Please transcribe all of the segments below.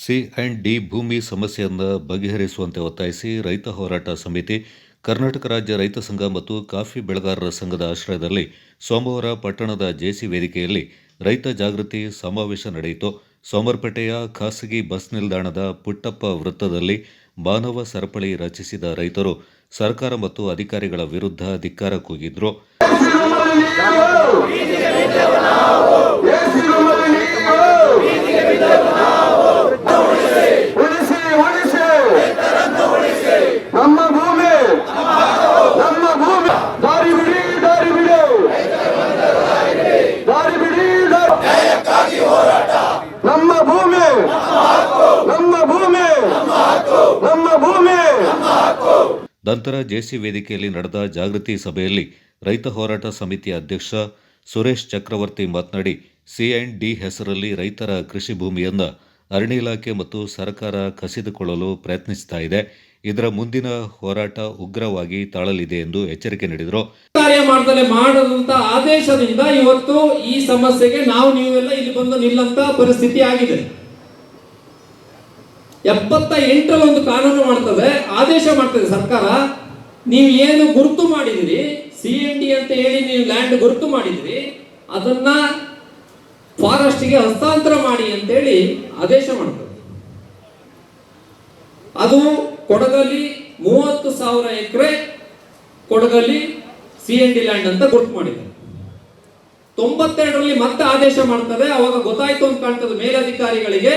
C and D ಭೂಮಿ ಸಮಸ್ಯೆಯನ್ನು ಬಗೆಹರಿಸುವಂತೆ ಒತ್ತಾಯಿಸಿ ರೈತ ಹೋರಾಟ ಸಮಿತಿ ಕರ್ನಾಟಕ ರಾಜ್ಯ ರೈತ ಸಂಘ ಮತ್ತು ಕಾಫಿ ಬೆಳೆಗಾರರ ಸಂಘದ ಆಶ್ರಯದಲ್ಲಿ ಸೋಮವಾರ ಪಟ್ಟಣದ ಜೆಸಿ ವೇದಿಕೆಯಲ್ಲಿ ರೈತ ಜಾಗೃತಿ ಸಮಾವೇಶ ನಡೆಯಿತು. ಸೋಮರ್ಪೇಟೆಯ ಖಾಸಗಿ ಬಸ್ ನಿಲ್ದಾಣದ ಪುಟ್ಟಪ್ಪ ವೃತ್ತದಲ್ಲಿ ಮಾನವ ಸರಪಳಿ ರಚಿಸಿದ ರೈತರು ಸರ್ಕಾರ ಮತ್ತು ಅಧಿಕಾರಿಗಳ ವಿರುದ್ಧ ಧಿಕ್ಕಾರ ಕೂಗಿದ್ರು ಉಳಿಸಿ ಉಳಿಸಿ ನಮ್ಮ ಭೂಮಿ ನಮ್ಮ ಭೂಮಿ ದಾರಿ ಬಿಡಿ ದಾರಿ ಬಿಡಿ ದಾರಿ ಬಿಡಿ ದಾರಿ ನಮ್ಮ ಭೂಮಿ ನಮ್ಮ ಭೂಮಿ ನಮ್ಮ ಭೂಮಿ ನಂತರ ಜೆಸಿ ವೇದಿಕೆಯಲ್ಲಿ ನಡೆದ ಜಾಗೃತಿ ಸಭೆಯಲ್ಲಿ ರೈತ ಹೋರಾಟ ಸಮಿತಿ ಅಧ್ಯಕ್ಷ ಸುರೇಶ್ ಚಕ್ರವರ್ತಿ ಮಾತನಾಡಿ, ಸಿ ಆ್ಯಂಡ್ ಡಿ ಹೆಸರಲ್ಲಿ ರೈತರ ಕೃಷಿ ಭೂಮಿಯನ್ನು ಅರಣ್ಯ ಇಲಾಖೆ ಮತ್ತು ಸರ್ಕಾರ ಕಸಿದುಕೊಳ್ಳಲು ಪ್ರಯತ್ನಿಸ್ತಾ ಇದೆ. ಇದರ ಮುಂದಿನ ಹೋರಾಟ ಉಗ್ರವಾಗಿ ತಾಳಲಿದೆ ಎಂದು ಎಚ್ಚರಿಕೆ ನೀಡಿದರು. ಆದೇಶದಿಂದ ಇವತ್ತು ಈ ಸಮಸ್ಯೆಗೆ ನಾವು ನೀವೆಲ್ಲ ಇಲ್ಲಿ ಬಂದು ನಿಲ್ಲಂತ ಪರಿಸ್ಥಿತಿ ಆಗಿದೆ. ಎಪ್ಪತ್ತ ಎಂಟರಲ್ಲಿ ಒಂದು ಕಾನೂನು ಮಾಡ್ತದೆ, ಆದೇಶ ಮಾಡ್ತದೆ ಸರ್ಕಾರ. ನೀವು ಏನು ಗುರುತು ಮಾಡಿದಿರಿ ಸಿ ಎನ್ ಡಿ ಅಂತ ಹೇಳಿ ನೀವು ಲ್ಯಾಂಡ್ ಗುರುತು ಮಾಡಿದಿರಿ, ಅದನ್ನ ಫಾರೆಸ್ಟ್ಗೆ ಹಸ್ತಾಂತರ ಮಾಡಿ ಅಂತೇಳಿ ಆದೇಶ ಮಾಡ್ತದೆ. ಅದು ಕೊಡಗಲ್ಲಿ ಮೂವತ್ತು ಸಾವಿರ ಎಕರೆ ಕೊಡಗಲ್ಲಿ ಸಿ ಎನ್ ಡಿ ಲ್ಯಾಂಡ್ ಅಂತ ಗುರುತು ಮಾಡಿದೆ. ತೊಂಬತ್ತೆರಡರಲ್ಲಿ ಮತ್ತೆ ಆದೇಶ ಮಾಡ್ತದೆ, ಅವಾಗ ಗೊತ್ತಾಯ್ತು ಅಂತ ಕಾಣ್ತದೆ ಮೇಲಧಿಕಾರಿಗಳಿಗೆ.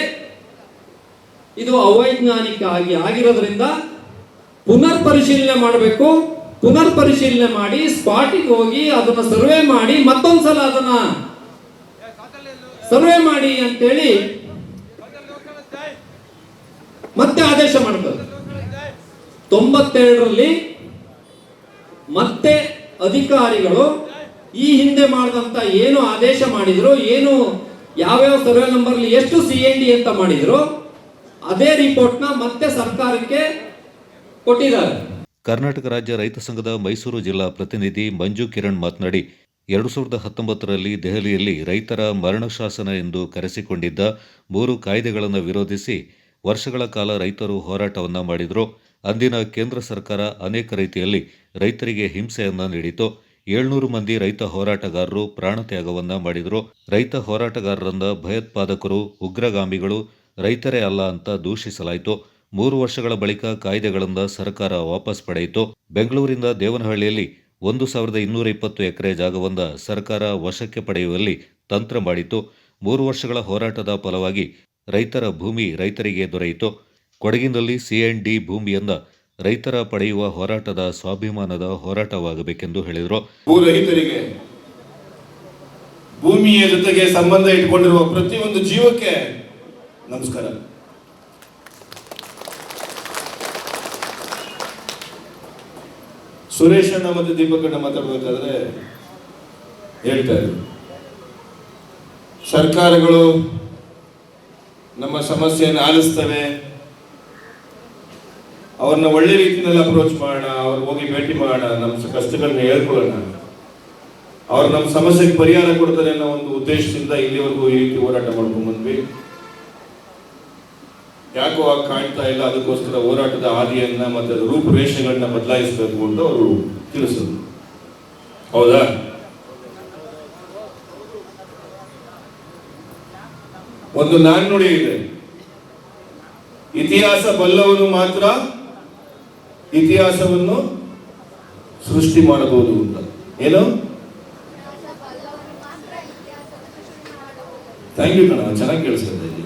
ಇದು ಅವೈಜ್ಞಾನಿಕ ಆಗಿ ಆಗಿರೋದ್ರಿಂದ ಪುನರ್ ಪರಿಶೀಲನೆ ಮಾಡಬೇಕು. ಪುನರ್ ಪರಿಶೀಲನೆ ಮಾಡಿ, ಸ್ಪಾಟಿಗೆ ಹೋಗಿ ಅದನ್ನ ಸರ್ವೆ ಮಾಡಿ, ಮತ್ತೊಂದ್ಸಲ ಅದನ್ನ ಸರ್ವೆ ಮಾಡಿ ಅಂತೇಳಿ ಮತ್ತೆ ಆದೇಶ ಮಾಡ್ತದೆ ತೊಂಬತ್ತೆರಡರಲ್ಲಿ ಮತ್ತೆ ಅಧಿಕಾರಿಗಳು ಈ ಹಿಂದೆ ಮಾಡಿದಂತ ಏನು ಆದೇಶ ಮಾಡಿದ್ರು, ಏನು ಯಾವ್ಯಾವ ಸರ್ವೆ ನಂಬರ್ ಎಷ್ಟು ಸಿ ಎನ್ ಡಿ ಅಂತ ಮಾಡಿದ್ರು ಅದೇ ರಿಪೋರ್ಟ್ನ ಮತ್ತೆ ಸರ್ಕಾರಕ್ಕೆ ಕೊಟ್ಟಿದ್ದಾರೆ. ಕರ್ನಾಟಕ ರಾಜ್ಯ ರೈತ ಸಂಘದ ಮೈಸೂರು ಜಿಲ್ಲಾ ಪ್ರತಿನಿಧಿ ಮಂಜು ಕಿರಣ್ ಮಾತನಾಡಿ, ಎರಡು ಸಾವಿರದ ಹತ್ತೊಂಬತ್ತರಲ್ಲಿ ದೆಹಲಿಯಲ್ಲಿ ರೈತರ ಮರಣಶಾಸನ ಎಂದು ಕರೆಸಿಕೊಂಡಿದ್ದ ಮೂರು ಕಾಯ್ದೆಗಳನ್ನು ವಿರೋಧಿಸಿ ವರ್ಷಗಳ ಕಾಲ ರೈತರು ಹೋರಾಟವನ್ನ ಮಾಡಿದರು. ಅಂದಿನ ಕೇಂದ್ರ ಸರ್ಕಾರ ಅನೇಕ ರೀತಿಯಲ್ಲಿ ರೈತರಿಗೆ ಹಿಂಸೆಯನ್ನು ನೀಡಿತು ಏಳ್ನೂರು ಮಂದಿ ರೈತ ಹೋರಾಟಗಾರರು ಪ್ರಾಣತ್ಯಾಗವನ್ನ ಮಾಡಿದರು. ರೈತ ಹೋರಾಟಗಾರರನ್ನ ಭಯೋತ್ಪಾದಕರು, ಉಗ್ರಗಾಮಿಗಳು ರೈತರೇ ಅಲ್ಲ ಅಂತ ದೂಷಿಸಲಾಯಿತು. ಮೂರು ವರ್ಷಗಳ ಬಳಿಕ ಕಾಯ್ದೆಗಳಿಂದ ಸರ್ಕಾರ ವಾಪಸ್ ಪಡೆಯಿತು. ಬೆಂಗಳೂರಿನ ದೇವನಹಳ್ಳಿಯಲ್ಲಿ ಒಂದು ಸಾವಿರದ ಇನ್ನೂರ ಇಪ್ಪತ್ತು ಎಕರೆ ಜಾಗವಂದ ಸರ್ಕಾರ ವಶಕ್ಕೆ ಪಡೆಯುವಲ್ಲಿ ತಂತ್ರ ಮಾಡಿತು ಮೂರು ವರ್ಷಗಳ ಹೋರಾಟದ ಫಲವಾಗಿ ರೈತರ ಭೂಮಿ ರೈತರಿಗೆ ದೊರೆಯಿತು. ಕೊಡಗಿನಲ್ಲಿ ಸಿಎನ್ ಡಿ ಭೂಮಿಯನ್ನ ರೈತರ ಪಡೆಯುವ ಹೋರಾಟದ ಸ್ವಾಭಿಮಾನದ ಹೋರಾಟವಾಗಬೇಕೆಂದು ಹೇಳಿದರು. ಭೂಮಿಯ ಜೊತೆಗೆ ಸಂಬಂಧ ಇಟ್ಕೊಂಡಿರುವ ಪ್ರತಿಯೊಂದು ಜೀವಕ್ಕೆ ನಮಸ್ಕಾರ. ಸುರೇಶ್ ಅಣ್ಣ ಮತ್ತೆ ಅಣ್ಣ ಮಾತಾಡ್ಬೇಕಾದ್ರೆ ಹೇಳ್ತಾ ಸರ್ಕಾರಗಳು ನಮ್ಮ ಸಮಸ್ಯೆಯನ್ನು ಆಲಿಸ್ತವೆ. ಅವ್ರನ್ನ ಒಳ್ಳೆ ರೀತಿಯಲ್ಲಿ ಅಪ್ರೋಚ್ ಮಾಡೋಣ, ಅವ್ರು ಹೋಗಿ ಭೇಟಿ ಮಾಡೋಣ, ನಮ್ಮ ಕಷ್ಟಗಳನ್ನ ಹೇಳ್ಕೊಳ್ಳೋಣ. ಅವ್ರು ನಮ್ಮ ಸಮಸ್ಯೆಗೆ ಪರಿಹಾರ ಕೊಡ್ತಾರೆ ಅನ್ನೋ ಒಂದು ಉದ್ದೇಶದಿಂದ ಇಲ್ಲಿವರೆಗೂ ಈ ರೀತಿ ಹೋರಾಟ ಮಾಡ್ಕೊಂಡು ಬಂದ್ವಿ. ಯಾಕೋ ಆಗ ಕಾಣ್ತಾ ಇಲ್ಲ ಅದಕ್ಕೋಸ್ಕರ ಹೋರಾಟದ ಹಾದಿಯನ್ನ ಮತ್ತೆ ರೂಪುರೇಷೆಗಳನ್ನ ಬದಲಾಯಿಸಬೇಕು ಅಂತ ಅವರು ತಿಳಿಸಿದ್ರು. ಹೌದಾ? ಒಂದು ನಾಣ್ಣುಡಿ ಇದೆ. ಇತಿಹಾಸ ಬಲ್ಲವನು ಮಾತ್ರ ಇತಿಹಾಸವನ್ನು ಸೃಷ್ಟಿ ಮಾಡಬಹುದು ಅಂತ. ಏನು? ಥ್ಯಾಂಕ್ ಯು ಕಣ ಚೆನ್ನಾಗಿ ಕೇಳಿಸ್ತದೆ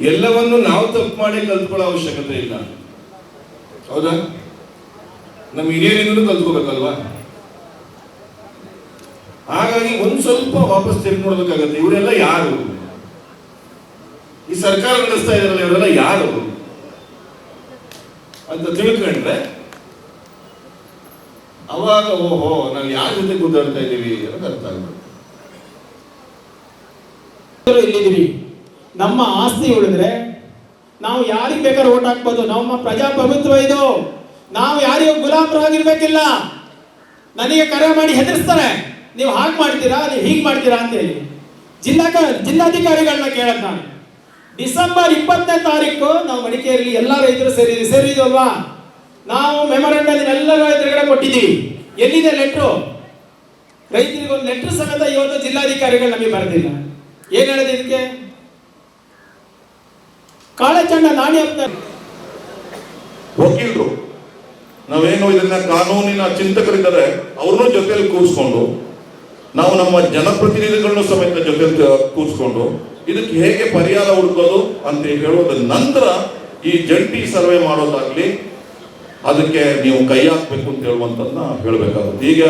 ಎಲ್ಲವನ್ನು ನಾವು ತಪ್ಪು ಮಾಡಿ ಕಲ್ತ್ಕೊಳ್ಳೋ ಅವಶ್ಯಕತೆ ಇಲ್ಲ. ಹೌದಾ? ನಮ್ಮ ಹಿರಿಯರಿಂದಲೂ ಕಲ್ತ್ಕೋಬೇಕಲ್ವಾ ಹಾಗಾಗಿ ಒಂದ್ ಸ್ವಲ್ಪ ವಾಪಸ್ ತಿರುಗಿ ನೋಡ್ಬೇಕಾಗತ್ತೆ. ಇವರೆಲ್ಲ ಯಾರು? ಈ ಸರ್ಕಾರ ನಡೆಸ್ತಾ ಇದಾರಲ್ಲ ಇವರೆಲ್ಲ ಯಾರು? ಅಂತ ತಿಳ್ಕೊಂಡ್ರೆ, ಅವಾಗ ಓಹೋ, ನಾವು ಯಾರ ಜೊತೆ ಗುದ್ದಾಡ್ತಾ ಇದ್ದೀವಿ ಅಂತ ಅರ್ಥ ಆಗ್ಬೇಕು ಇಲ್ಲಿದ್ದೀವಿ ನಮ್ಮ ಆಸ್ತಿ ಉಳಿದ್ರೆ ನಾವು ಯಾರಿಗೆ ಬೇಕಾದ್ರೆ ಓಟ್ ಹಾಕ್ಬೋದು. ನಮ್ಮ ಪ್ರಜಾಪ್ರಭುತ್ವ ಇದು. ನಾವು ಯಾರಿಗೂ ಗುಲಾಮರಾಗಿರ್ಬೇಕಿಲ್ಲ. ನನಗೆ ಕರೆ ಮಾಡಿ ಹೆದರ್ಸ್ತಾರೆ. ನೀವು ಹಾಗೆ ಮಾಡ್ತೀರಾ, ನೀವು ಹೀಗೆ ಮಾಡ್ತೀರಾ ಅಂತ ಹೇಳಿ. ಜಿಲ್ಲಾ ಜಿಲ್ಲಾಧಿಕಾರಿಗಳನ್ನ ಕೇಳಕ್ ನಾನು. ಡಿಸೆಂಬರ್ ಇಪ್ಪತ್ತನೇ ತಾರೀಕು ನಾವು ಮಡಿಕೇರಿಯಲ್ಲಿ ಎಲ್ಲ ರೈತರು ಸೇರಿ ಸೇರಿದಲ್ವಾ ನಾವು ಮೆಮೊರಂಡಮ್ ಎಲ್ಲ ರೈತರುಗಳೇ ಕೊಟ್ಟಿದ್ದೀವಿ. ಎಲ್ಲಿದೆ ಲೆಟ್ರು ರೈತರಿಗೆ ಒಂದು ಲೆಟರ್ ಸಮೇತ ಇವತ್ತು ಜಿಲ್ಲಾಧಿಕಾರಿಗಳು ನಮಗೆ ಬರೆದಿಲ್ಲ. ಏನ್ ಹೇಳೋದು ಇದಕ್ಕೆ? ಕಾಳಚಂಡ ಅಂತ. ವಕೀಲರು, ನಾವೇನು ಇದನ್ನ ಕಾನೂನಿನ ಚಿಂತಕರಿದ್ದಾರೆ, ಅವ್ರನ್ನೂ ಜೊತೆಯಲ್ಲಿ ಕೂರಿಸ್ಕೊಂಡು, ನಾವು ನಮ್ಮ ಜನಪ್ರತಿನಿಧಿಗಳನ್ನು ಸಮೇತ ಜೊತೆ ಕೂರಿಸ್ಕೊಂಡು, ಇದಕ್ಕೆ ಹೇಗೆ ಪರಿಹಾರ ಹುಡುಕೋದು ಅಂತ ಹೇಳೋದ ನಂತರ ಈ ಜಂಟಿ ಸರ್ವೆ ಮಾಡೋದಾಗ್ಲಿ, ಅದಕ್ಕೆ ನೀವು ಕೈ ಹಾಕ್ಬೇಕು ಅಂತ ಹೇಳುವಂತದನ್ನ ಹೇಳಬೇಕಾಗುತ್ತೆ. ಈಗ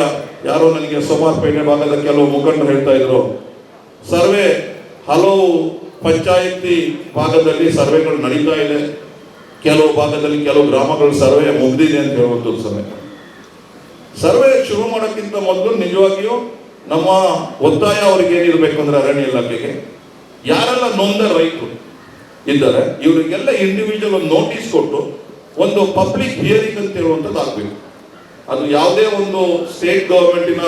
ಯಾರೋ ನನಗೆ ಸೋಮಾರ್ಪೇಟೆ ಭಾಗದ ಕೆಲವು ಮುಖಂಡರು ಹೇಳ್ತಾ ಇದ್ರು, ಸರ್ವೆ ಹಲವು ಪಂಚಾಯತಿ ಭಾಗದಲ್ಲಿ ಸರ್ವೆಗಳು ನಡೀತಾ ಇದೆ. ಕೆಲವು ಭಾಗದಲ್ಲಿ ಕೆಲವು ಗ್ರಾಮಗಳು ಸರ್ವೆ ಮುಗಿದಿದೆ ಅಂತ ಹೇಳುವಂಥದ್ದು ಸಮೇತ ಸರ್ವೆ. ಶುರು ಮಾಡೋಕ್ಕಿಂತ ಮೊದಲು ನಿಜವಾಗಿಯೂ ನಮ್ಮ ಒತ್ತಾಯ ಅವ್ರಿಗೆ ಏನಿರಬೇಕು ಅಂದ್ರೆ ಅರಣ್ಯ ಇಲಾಖೆಗೆ. ಯಾರೆಲ್ಲ ನೊಂದ ರೈತರು ಇದ್ದಾರೆ, ಇವರಿಗೆಲ್ಲ ಇಂಡಿವಿಜುವಲ್ ನೋಟಿಸ್ ಕೊಟ್ಟು ಒಂದು ಪಬ್ಲಿಕ್ ಹಿಯರಿಂಗ್ ಅಂತ ಹೇಳುವಂಥದ್ದು ಆಗ್ಬೇಕು. ಅದು ಯಾವುದೇ ಒಂದು ಸ್ಟೇಟ್ ಗವರ್ಮೆಂಟಿನ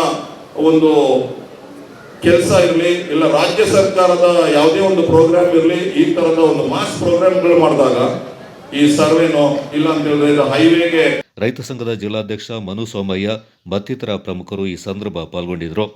ಒಂದು ಕೆಲಸ ಇರಲಿ, ಇಲ್ಲ ರಾಜ್ಯ ಸರ್ಕಾರದ ಯಾವುದೇ ಒಂದು ಪ್ರೋಗ್ರಾಮ್ ಇರಲಿ, ಈ ತರದ ಒಂದು ಮಾಸ್ ಪ್ರೋಗ್ರಾಮ್ಗಳು ಮಾಡಿದಾಗ ಈ ಸರ್ವೇನೋ ಇಲ್ಲ ಅಂತ ಹೇಳಿದ್ರೆ ಹೈವೇಗೆ ರೈತ ಸಂಘದ ಜಿಲ್ಲಾಧ್ಯಕ್ಷ ಮನು ಸೋಮಯ್ಯ ಮತ್ತಿತರ ಪ್ರಮುಖರು ಈ ಸಂದರ್ಭ ಪಾಲ್ಗೊಂಡಿದ್ದರು